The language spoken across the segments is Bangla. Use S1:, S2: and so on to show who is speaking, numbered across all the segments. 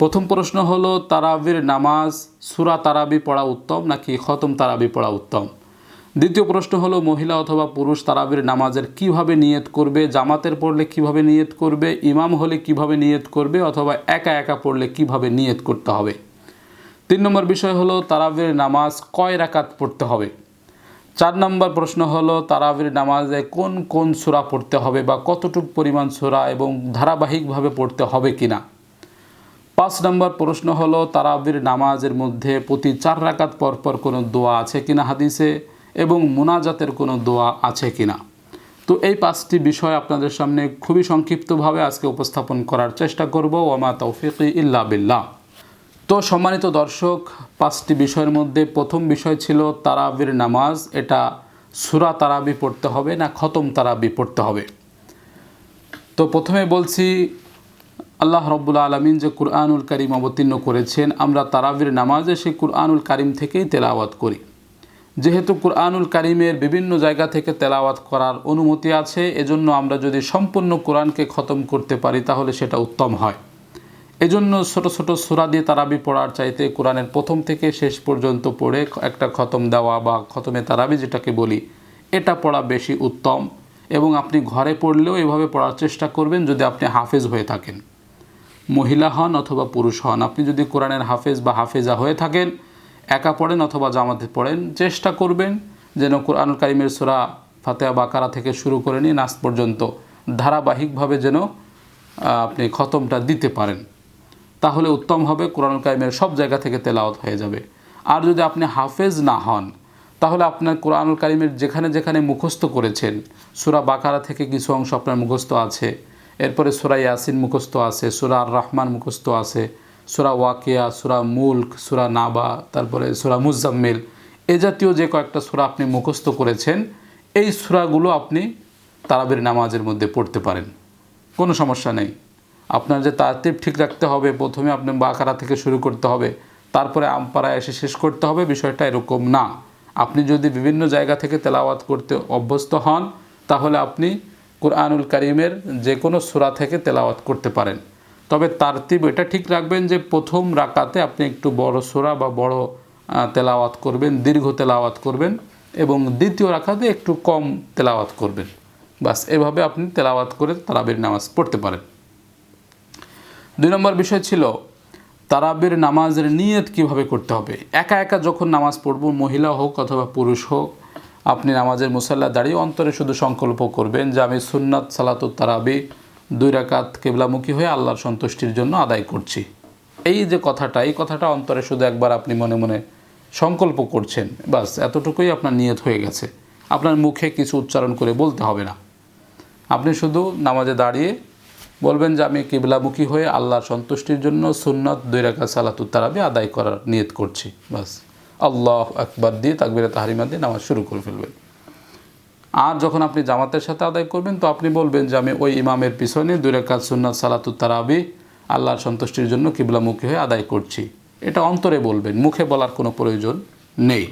S1: প্রথম প্রশ্ন হলো, তারাবির নামাজ সুরা তারাবি পড়া উত্তম নাকি খতম তারাবি পড়া উত্তম? দ্বিতীয় প্রশ্ন হলো, মহিলা অথবা পুরুষ তারাবির নামাজের কীভাবে নিয়ত করবে, জামাতের পড়লে কীভাবে নিয়ত করবে, ইমাম হলে কীভাবে নিয়ত করবে, অথবা একা একা পড়লে কীভাবে নিয়ত করতে হবে? তিন নম্বর বিষয় হলো, তারাবির নামাজ কয় রাকাত পড়তে হবে? চার নম্বর প্রশ্ন হলো, তারাবির নামাজে কোন কোন সূরা পড়তে হবে বা কতটুক পরিমাণ সূরা এবং ধারাবাহিকভাবে পড়তে হবে কিনা? পাঁচ নম্বর প্রশ্ন হলো, তারাবির নামাজের মধ্যে প্রতি চার রাকাত পর পর কোনো দোয়া আছে কিনা হাদিসে এবং মোনাজাতের কোনো দোয়া আছে কিনা? তো এই পাঁচটি বিষয় আপনাদের সামনে খুবই সংক্ষিপ্তভাবে আজকে উপস্থাপন করার চেষ্টা করব। ওমা তৌফিক ইল্লা বিল্লাহ। তো সম্মানিত দর্শক, পাঁচটি বিষয়ের মধ্যে প্রথম বিষয় ছিল তারাবির নামাজ। এটা সুরা তারাবি পড়তে হবে না খতম তারাবি পড়তে হবে? তো প্রথমে বলছি আল্লাহ রব্বুল আলমিন যে কুরআনুল করিম অবতীর্ণ করেছেন, আমরা তারাবির নামাজে সেই কুরআনুল কারিম থেকেই তেলাওয়াত করি। যেহেতু কুরআনুল কারিমের বিভিন্ন জায়গা থেকে তেলাওয়াত করার অনুমতি আছে, এজন্য আমরা যদি সম্পূর্ণ কোরআনকে খতম করতে পারি, তাহলে সেটা উত্তম হয়। এজন্য ছোট ছোট সুরা দিয়ে তারাবি পড়ার চাইতে কোরআনের প্রথম থেকে শেষ পর্যন্ত পড়ে একটা খতম দেওয়া বা খতমে তারাবি যেটাকে বলি, এটা পড়া বেশি উত্তম এবং আপনি ঘরে পড়লেও এভাবে পড়ার চেষ্টা করবেন যদি আপনি হাফেজ হয়ে থাকেন। মহিলা হন অথবা পুরুষ হন, আপনি যদি কোরআনের হাফেজ বা হাফেজা হয়ে থাকেন, একা পড়েন অথবা জামাতে পড়েন, চেষ্টা করবেন যেন কোরআনুল কারিমের সুরা ফাতেহা বাকারা থেকে শুরু করে নিয়ে নাচ পর্যন্ত ধারাবাহিকভাবে যেন আপনি খতমটা দিতে পারেন। তাহলে উত্তম হবে, কোরআনুল কারিমের সব জায়গা থেকে তেলাওত হয়ে যাবে। আর যদি আপনি হাফেজ না হন, তাহলে আপনার কোরআনুল কারিমের যেখানে যেখানে মুখস্থ করেছেন, সুরা বাকারা থেকে কিছু অংশ আপনার মুখস্থ আছে এরপরে সুরা ইয়াসিন মুখস্থ আছে, সুরা আর রহমান মুখস্থ আছে, সুরা ওয়াকিয়া, সুরা মুলক, সুরা নাবা, তারপরে সুরা মুজাম্মিল। এ জাতীয় যে কয়েকটা সুরা আপনি মুখস্থ করেছেন, এই সুরাগুলো আপনি তারাবির নামাজের মধ্যে পড়তে পারেন। কোনো সমস্যা নেই। আপনার যে তারতিব ঠিক রাখতে হবে, প্রথমে আপনি বাকারা থেকে শুরু করতে হবে, তারপরে আমপাড়ায় এসে শেষ করতে হবে, বিষয়টা এরকম না। আপনি যদি বিভিন্ন জায়গা থেকে তেলাওয়াত করতে অভ্যস্ত হন, তাহলে আপনি কোরআনুল করিমের যে কোনো সূরা থেকে তেলাওয়াত করতে পারেন। তবে তারতিব এটা ঠিক রাখবেন যে প্রথম রাকাতে আপনি একটু বড় সূরা বা বড় তেলাওয়াত করবেন, দীর্ঘ তেলাওয়াত করবেন এবং দ্বিতীয় রাকাতে একটু কম তেলাওয়াত করবেন। বাস এভাবে আপনি তেলাওয়াত করে তারাবির নামাজ পড়তে পারেন। দুই নম্বর বিষয় ছিল তারাবির নামাজের নিয়ত কীভাবে করতে হবে? একা একা যখন নামাজ পড়ব, মহিলা হোক অথবা পুরুষ হোক আপনি নামাজের মুসাল্লা দাঁড়িয়ে অন্তরে শুধু সংকল্প করবেন যে আমি সুন্নাত সালাতুত তারাবি দুই রাকাত কেবলামুখী হয়ে আল্লাহর সন্তুষ্টির জন্য আদায় করছি। এই যে কথাটা, এই কথাটা অন্তরে শুধু একবার আপনি মনে মনে সংকল্প করছেন, বাস এতটুকুই আপনার নিয়ত হয়ে গেছে। আপনার মুখে কিছু উচ্চারণ করে বলতে হবে না। আপনি শুধু নামাজে দাঁড়িয়ে বলবেন যে আমি কিবলামুখী হয়ে আল্লাহর সন্তুষ্টির জন্য সুন্নত দুই রাখা সালাতুত তারাবি আদায় করার নিয়ত করছি, বাস। আল্লাহ আকবার দিয়ে তাকবিরে তাহারিমা দিয়ে নামাজ শুরু করে ফেলবেন। আর যখন আপনি জামাতের সাথে আদায় করবেন, তো আপনি বলবেন যে আমি ওই ইমামের পিছনে দুই রেখাত সুন্নাত সালাতুত তারাবি আল্লাহর সন্তুষ্টির জন্য কিবলামুখী হয়ে আদায় করছি। এটা অন্তরে বলবেন, মুখে বলার কোনো প্রয়োজন নেই।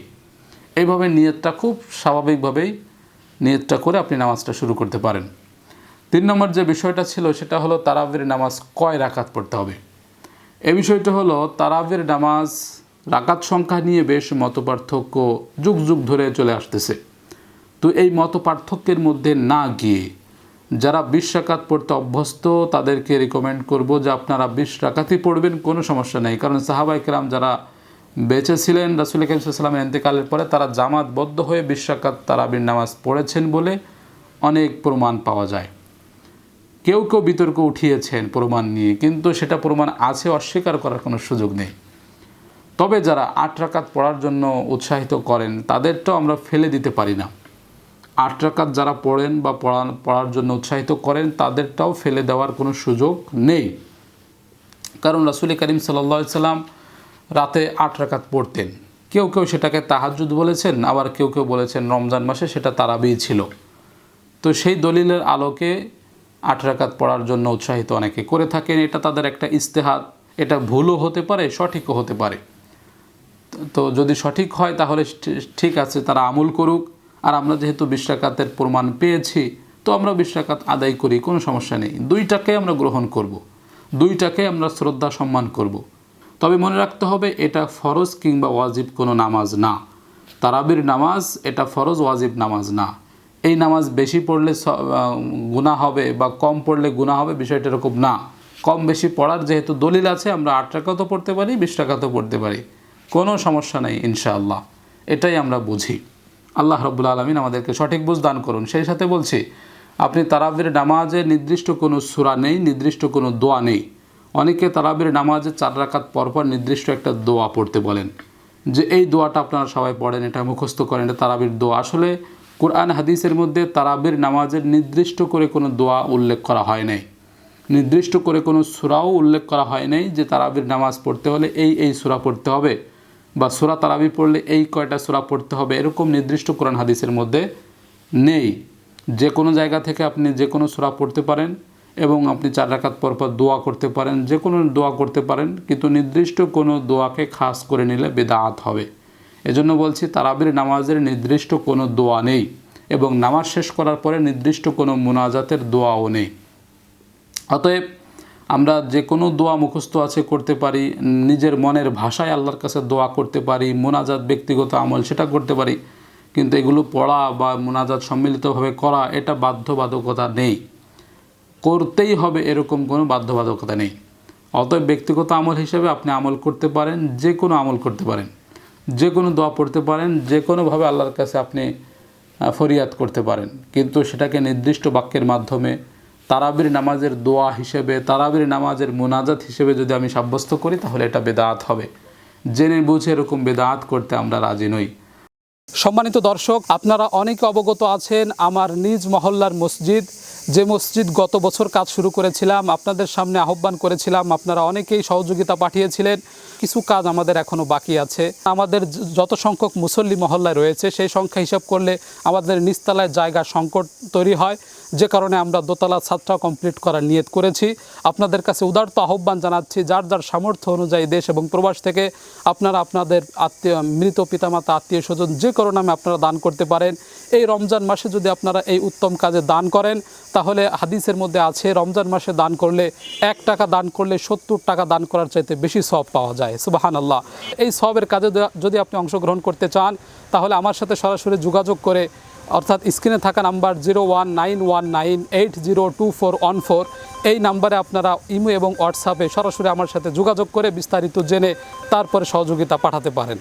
S1: এইভাবে নিয়তটা খুব স্বাভাবিকভাবেই নিয়তটা করে আপনি নামাজটা শুরু করতে পারেন। তিন নম্বর যে বিষয়টা ছিল, সেটা হলো তারাবির নামাজ কয় রাকাত পড়তে হবে? এ বিষয়টা হলো তারাবির নামাজ রাকাত সংখ্যা নিয়ে বেশ মতপার্থক্য যুগ যুগ ধরে চলে আসতেছে। তো এই মত পার্থক্যের মধ্যে না গিয়ে যারা বিশ রাকাত পড়তে অভ্যস্ত, তাদেরকে রিকমেন্ড করব যে আপনারা বিশ রাকাতই পড়বেন, কোনো সমস্যা নেই। কারণ সাহাবাই কেরাম যারা বেঁচে ছিলেন, রাসুল সাল্লামের এন্তেকালের পরে তারা জামাতবদ্ধ হয়ে বিশ রাকাত তারাবির নামাজ পড়েছেন বলে অনেক প্রমাণ পাওয়া যায়। কেউ কেউ বিতর্ক উঠিয়েছেন প্রমাণ নিয়ে, কিন্তু সেটা প্রমাণ আছে, অস্বীকার করার কোনো সুযোগ নেই। তবে যারা আট রাকাত পড়ার জন্য উৎসাহিত করেন, তাদেরটাও আমরা ফেলে দিতে পারি না। আট রাকাত যারা পড়েন বা পড়ান পড়ার জন্য উৎসাহিত করেন, তাদেরটাও ফেলে দেওয়ার কোনো সুযোগ নেই। কারণ রাসুল করিম সাল্লা সাল্লাম রাতে আট রাকাত পড়তেন। কেউ কেউ সেটাকে তাহাজুদ বলেছেন, আবার কেউ কেউ বলেছেন রমজান মাসে সেটা তারাবি ছিল। তো সেই দলিলের আলোকে আট রাকাত পড়ার জন্য উৎসাহিত অনেকে করে থাকেন। এটা তাদের একটা ইস্তেহাদ এটা ভুলও হতে পারে, সঠিকও হতে পারে। তো যদি সঠিক হয় তাহলে ঠিক আছে, তারা আমল করুক। আর আমরা যেহেতু বিশ রাকাতের প্রমাণ পেয়েছি, তো আমরা বিশ রাকাত আদায় করি, কোনো সমস্যা নেই। দুইটাকে আমরা গ্রহণ করব। দুইটাকে আমরা শ্রদ্ধা, সম্মান করব। তবে মনে রাখতে হবে, এটা ফরজ কিংবা ওয়াজিব কোনো নামাজ না। তারাবির নামাজ, এটা ফরজ, ওয়াজিব নামাজ না। এই নামাজ বেশি পড়লে গুণা হবে বা কম পড়লে গুণা হবে, বিষয়টা এরকম না। কম বেশি পড়ার যেহেতু দলিল আছে, আমরা আট টাকাতেও পড়তে পারি, বিশ টাকাতেও পড়তে পারি। কোনো সমস্যা নেই, ইনশাআল্লাহ। এটাই আমরা বুঝি। আল্লাহ রব্বুল আলমিন আমাদেরকে সঠিক বুঝ দান করুন। সেই সাথে বলছি, আপনি তারাবির নামাজে নির্দিষ্ট কোনো সুরা নেই, নির্দিষ্ট কোনো দোয়া নেই। অনেকে তারাবির নামাজে চার রাকাত পরপর নির্দিষ্ট একটা দোয়া পড়তে বলেন। যে এই দোয়াটা আপনারা সবাই পড়েন, এটা মুখস্থ করেন, এটা তারাবির দোয়া। আসলে কোরআন, হাদিসের মধ্যে তারাবির নামাজের নির্দিষ্ট করে কোনো দোয়া উল্লেখ করা হয় নাই। নির্দিষ্ট করে কোনো সুরাও উল্লেখ করা হয় নাই যে তারাবির নামাজ পড়তে হলে এই এই সুরা পড়তে হবে। বা সুরা তারাবি পড়লে এই কয়টা সুরা পড়তে হবে এরকম নির্দিষ্ট কোরআন হাদিসের মধ্যে নেই। যে কোনো জায়গা থেকে আপনি যে কোনো সুরা পড়তে পারেন এবং আপনি চার রাকাত পর পর দোয়া করতে পারেন, যে কোনো দোয়া করতে পারেন, কিন্তু নির্দিষ্ট কোনো দোয়াকে খাস করে নিলে বেদাত হবে। এজন্য বলছি তারাবির নামাজের নির্দিষ্ট কোনো দোয়া নেই এবং নামাজ শেষ করার পরে নির্দিষ্ট কোনো মোনাজাতের দোয়াও নেই। অতএব আমরা যে কোনো দোয়া মুখস্থ আছে করতে পারি, নিজের মনের ভাষায় আল্লাহর কাছে দোয়া করতে পারি, মোনাজাত, ব্যক্তিগত আমল সেটা করতে পারি, কিন্তু এগুলো পড়া বা মোনাজাত সম্মিলিতভাবে করা, এটা বাধ্যবাধকতা নেই। করতেই হবে এরকম কোনো বাধ্যবাধকতা নেই। অতএব ব্যক্তিগত আমল হিসেবে আপনি আমল করতে পারেন, যে কোনো আমল করতে পারেন, যে কোনো দোয়া পড়তে পারেন, যে কোনোভাবে আল্লাহর কাছে আপনি ফরিয়াদ করতে পারেন। কিন্তু সেটাকে নির্দিষ্ট বাক্যের মাধ্যমে তারাবির নামাজের দোয়া হিসেবে, তারাবির নামাজের মোনাজাত হিসেবে যদি আমি সাব্যস্ত করি, তাহলে এটা বেদাত হবে। জেনে বুঝে এরকম বেদাত করতে আমরা রাজি নই।
S2: সম্মানিত দর্শক, আপনারা অনেকে অবগত আছেন, আমার নিজ মহল্লার মসজিদ যে মসজিদ গত বছর কাজ শুরু করেছিলাম, আপনাদের সামনে আহ্বান করেছিলাম, আপনারা অনেকেই সহযোগিতা পাঠিয়েছিলেন, কিছু কাজ আমাদের এখনও বাকি আছে। আমাদের যত সংখ্যক মুসল্লি মহল্লায় রয়েছে, সেই সংখ্যা হিসাব করলে আমাদের নিচতলায় জায়গা সংকট তৈরি হয়, যে কারণে আমরা দোতলা ছাত্রা কমপ্লিট করার নিয়ত করেছি। আপনাদের কাছে উদারত আহ্বান জানাচ্ছি, যার যার সামর্থ্য অনুযায়ী দেশ এবং প্রবাস থেকে আপনারা আপনাদের আত্মীয়, মৃত পিতামাতা, আত্মীয় স্বজন যে নামে আপনারা দান করতে পারেন। এই রমজান মাসে যদি আপনারা এই উত্তম কাজে দান করেন তাহলে হাদিসের মধ্যে আছে, রমজান মাসে দান করলে এক টাকা দান করলে সত্তর টাকা দান করার চাইতে বেশি সব পাওয়া যায়। সুবাহান আল্লাহ এই সবের কাজে যদি আপনি অংশগ্রহণ করতে চান, তাহলে আমার সাথে সরাসরি যোগাযোগ করে, অর্থাৎ স্ক্রিনে থাকা number zero one nine one nine eight zero two four one four, এই নাম্বারে আপনারা ইমো এবং হোয়াটসঅ্যাপে সরাসরি আমার সাথে যোগাযোগ করে বিস্তারিত জেনে তারপরে সহযোগিতা পাঠাতে পারেন।